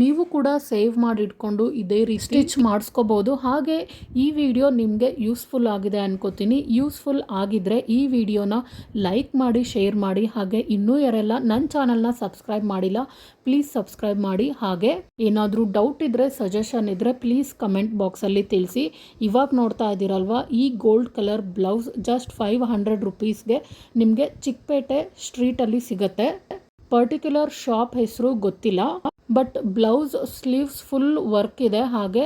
ನೀವು ಕೂಡ ಸೇವ್ ಮಾಡಿ ಇಟ್ಕೊಂಡು ಇದೇ ರೀತಿ ಸ್ಟಿಚ್ ಮಾಡಿಸ್ಕೋಬೋದು. ಹಾಗೆ ಈ ವಿಡಿಯೋ ನಿಮಗೆ ಯೂಸ್ಫುಲ್ ಆಗಿದೆ ಅನ್ಕೋತೀನಿ. ಯೂಸ್ಫುಲ್ ಆಗಿದ್ರೆ ಈ ವಿಡಿಯೋನ ಲೈಕ್ ಮಾಡಿ ಶೇರ್ ಮಾಡಿ ಹಾಗೆ ಇನ್ನೂ ಯಾರೆಲ್ಲ ನನ್ನ ಚಾನಲ್ನ ಸಬ್ಸ್ಕ್ರೈಬ್ ಮಾಡಿಲ್ಲ ಪ್ಲೀಸ್ ಸಬ್ಸ್ಕ್ರೈಬ್ ಮಾಡಿ. ಹಾಗೆ ಏನಾದರೂ ಡೌಟ್ ಇದ್ದರೆ ಸಜೆಷನ್ ಇದ್ದರೆ ಪ್ಲೀಸ್ ಕಮೆಂಟ್ ಬಾಕ್ಸಲ್ಲಿ ತಿಳಿಸಿ. ಇವಾಗ ನೋಡ್ತಾ ಇದ್ದೀರಲ್ವ ಈ gold colour blouse just five hundred ರುಪೀಸ್ಗೆ ನಿಮಗೆ ಚಿಕ್ಕಪೇಟೆ ಸ್ಟ್ರೀಟಲ್ಲಿ ಸಿಗುತ್ತೆ. ಪರ್ಟಿಕ್ಯುಲರ್ ಶಾಪ್ ಹೆಸರು ಗೊತ್ತಿಲ್ಲ but blouse sleeves full work ಇದೆ. ಹಾಗೆ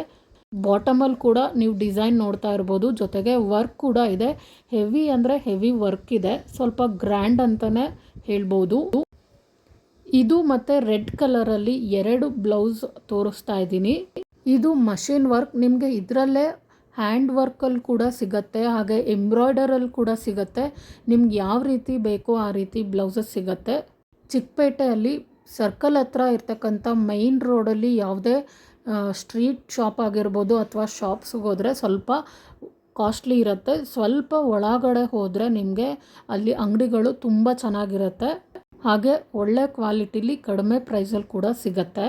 ಬಾಟಮಲ್ಲಿ ಕೂಡ ನೀವು ಡಿಸೈನ್ ನೋಡ್ತಾ ಇರ್ಬೋದು. ಜೊತೆಗೆ ವರ್ಕ್ ಕೂಡ ಇದೆ. ಹೆವಿ ಅಂದರೆ ಹೆವಿ ವರ್ಕ್ ಇದೆ. ಸ್ವಲ್ಪ ಗ್ರ್ಯಾಂಡ್ ಅಂತಲೇ ಹೇಳ್ಬೋದು. ಇದು ಮತ್ತು ರೆಡ್ ಕಲರಲ್ಲಿ ಎರಡು ಬ್ಲೌಸ್ ತೋರಿಸ್ತಾ ಇದ್ದೀನಿ. ಇದು ಮಷಿನ್ ವರ್ಕ್ ನಿಮಗೆ ಇದರಲ್ಲೇ ಹ್ಯಾಂಡ್ ವರ್ಕಲ್ಲಿ ಕೂಡ ಸಿಗುತ್ತೆ. ಹಾಗೆ ಎಂಬ್ರಾಯ್ಡರಲ್ಲಿ ಕೂಡ ಸಿಗುತ್ತೆ. ನಿಮ್ಗೆ ಯಾವ ರೀತಿ ಬೇಕೋ ಆ ರೀತಿ ಬ್ಲೌಸಸ್ ಸಿಗುತ್ತೆ. ಚಿಕ್ಕಪೇಟೆಯಲ್ಲಿ ಸರ್ಕಲ್ ಹತ್ರ ಇರ್ತಕ್ಕಂಥ ಮೈನ್ ರೋಡಲ್ಲಿ ಯಾವುದೇ ಸ್ಟ್ರೀಟ್ ಶಾಪ್ ಆಗಿರ್ಬೋದು ಅಥವಾ ಶಾಪ್ಸ್ಗೆ ಹೋದರೆ ಸ್ವಲ್ಪ ಕಾಸ್ಟ್ಲಿ ಇರುತ್ತೆ. ಸ್ವಲ್ಪ ಒಳಗಡೆ ಹೋದರೆ ನಿಮಗೆ ಅಲ್ಲಿ ಅಂಗಡಿಗಳು ತುಂಬ ಚೆನ್ನಾಗಿರುತ್ತೆ. ಹಾಗೆ ಒಳ್ಳೆ ಕ್ವಾಲಿಟಿಲಿ ಕಡಿಮೆ ಪ್ರೈಸಲ್ಲಿ ಕೂಡ ಸಿಗತ್ತೆ.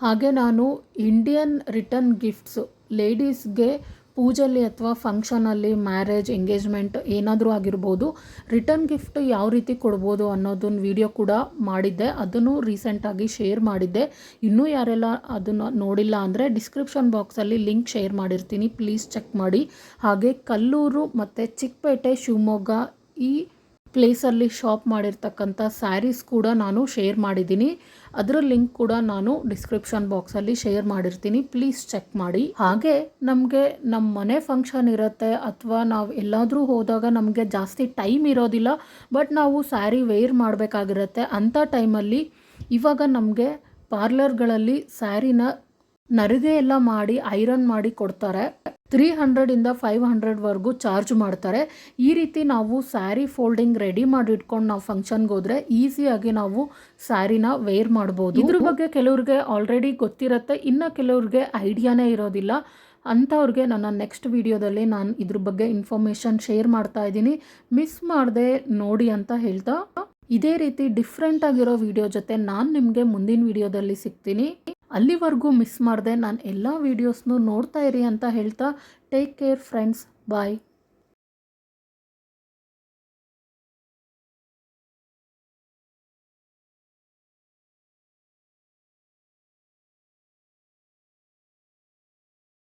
ಹಾಗೆ ನಾನು ಇಂಡಿಯನ್ ರಿಟರ್ನ್ ಗಿಫ್ಟ್ಸು ಲೇಡೀಸ್ಗೆ ಪೂಜೆಯಲ್ಲಿ ಅಥವಾ ಫಂಕ್ಷನಲ್ಲಿ ಮ್ಯಾರೇಜ್ ಎಂಗೇಜ್ಮೆಂಟ್ ಏನಾದರೂ ಆಗಿರ್ಬೋದು ರಿಟರ್ನ್ ಗಿಫ್ಟ್ ಯಾವ ರೀತಿ ಕೊಡ್ಬೋದು ಅನ್ನೋದನ್ನ ವಿಡಿಯೋ ಕೂಡ ಮಾಡಿದ್ದೆ. ಅದನ್ನು ರೀಸೆಂಟಾಗಿ ಶೇರ್ ಮಾಡಿದ್ದೆ. ಇನ್ನೂ ಯಾರೆಲ್ಲ ಅದನ್ನು ನೋಡಿಲ್ಲ ಅಂದರೆ ಡಿಸ್ಕ್ರಿಪ್ಷನ್ ಬಾಕ್ಸಲ್ಲಿ ಲಿಂಕ್ ಶೇರ್ ಮಾಡಿರ್ತೀನಿ. ಪ್ಲೀಸ್ ಚೆಕ್ ಮಾಡಿ. ಹಾಗೆ ಕಲ್ಲೂರು ಮತ್ತು ಚಿಕ್ಕಪೇಟೆ ಶಿವಮೊಗ್ಗ ಈ ಪ್ಲೇಸಲ್ಲಿ ಶಾಪ್ ಮಾಡಿರ್ತಕ್ಕಂಥ ಸ್ಯಾರೀಸ್ ಕೂಡ ನಾನು ಶೇರ್ ಮಾಡಿದ್ದೀನಿ. ಅದರ ಲಿಂಕ್ ಕೂಡ ನಾನು ಡಿಸ್ಕ್ರಿಪ್ಷನ್ ಬಾಕ್ಸಲ್ಲಿ ಶೇರ್ ಮಾಡಿರ್ತೀನಿ. ಪ್ಲೀಸ್ ಚೆಕ್ ಮಾಡಿ. ಹಾಗೆ ನಮಗೆ ನಮ್ಮ ಮನೆ ಫಂಕ್ಷನ್ ಇರುತ್ತೆ ಅಥವಾ ನಾವು ಎಲ್ಲಾದರೂ ಹೋದಾಗ ನಮಗೆ ಜಾಸ್ತಿ ಟೈಮ್ ಇರೋದಿಲ್ಲ, ಬಟ್ ನಾವು ಸ್ಯಾರಿ ವೇರ್ ಮಾಡಬೇಕಾಗಿರುತ್ತೆ. ಅಂಥ ಟೈಮಲ್ಲಿ ಇವಾಗ ನಮಗೆ ಪಾರ್ಲರ್ಗಳಲ್ಲಿ ಸ್ಯಾರಿನ ನರಿಗೆ ಎಲ್ಲ ಮಾಡಿ, ಐರನ್ ಮಾಡಿ ಕೊಡ್ತಾರೆ. ತ್ರೀ ಹಂಡ್ರೆಡಿಂದ ಫೈವ್ ಹಂಡ್ರೆಡ್ವರೆಗೂ ಚಾರ್ಜ್ ಮಾಡ್ತಾರೆ. ಈ ರೀತಿ ನಾವು ಸ್ಯಾರಿ ಫೋಲ್ಡಿಂಗ್ ರೆಡಿ ಮಾಡಿ ಇಟ್ಕೊಂಡು ನಾವು ಫಂಕ್ಷನ್ಗೆ ಹೋದರೆ ಈಸಿಯಾಗಿ ನಾವು ಸ್ಯಾರಿನ ವೇರ್ ಮಾಡ್ಬೋದು. ಇದ್ರ ಬಗ್ಗೆ ಕೆಲವ್ರಿಗೆ ಆಲ್ರೆಡಿ ಗೊತ್ತಿರುತ್ತೆ. ಇನ್ನು ಕೆಲವ್ರಿಗೆ ಐಡಿಯಾನೇ ಇರೋದಿಲ್ಲ. ಅಂಥವ್ರಿಗೆ ನನ್ನ ನೆಕ್ಸ್ಟ್ ವಿಡಿಯೋದಲ್ಲಿ ನಾನು ಇದ್ರ ಬಗ್ಗೆ ಇನ್ಫಾರ್ಮೇಷನ್ ಶೇರ್ ಮಾಡ್ತಾ ಇದ್ದೀನಿ. ಮಿಸ್ ಮಾಡದೆ ನೋಡಿ ಅಂತ ಹೇಳ್ತಾ ಇದೇ ರೀತಿ ಡಿಫ್ರೆಂಟ್ ಆಗಿರೋ ವಿಡಿಯೋ ಜೊತೆ ನಾನು ನಿಮಗೆ ಮುಂದಿನ ವಿಡಿಯೋದಲ್ಲಿ ಸಿಗ್ತೀನಿ. ಅಲ್ಲಿವರೆಗೂ ಮಿಸ್ ಮಾಡಿದೆ ನಾನು ಎಲ್ಲ ವೀಡಿಯೋಸ್ನೂ ನೋಡ್ತಾ ಇರಿ ಅಂತ ಹೇಳ್ತಾ ಟೇಕ್ ಕೇರ್ ಫ್ರೆಂಡ್ಸ್ ಬಾಯ್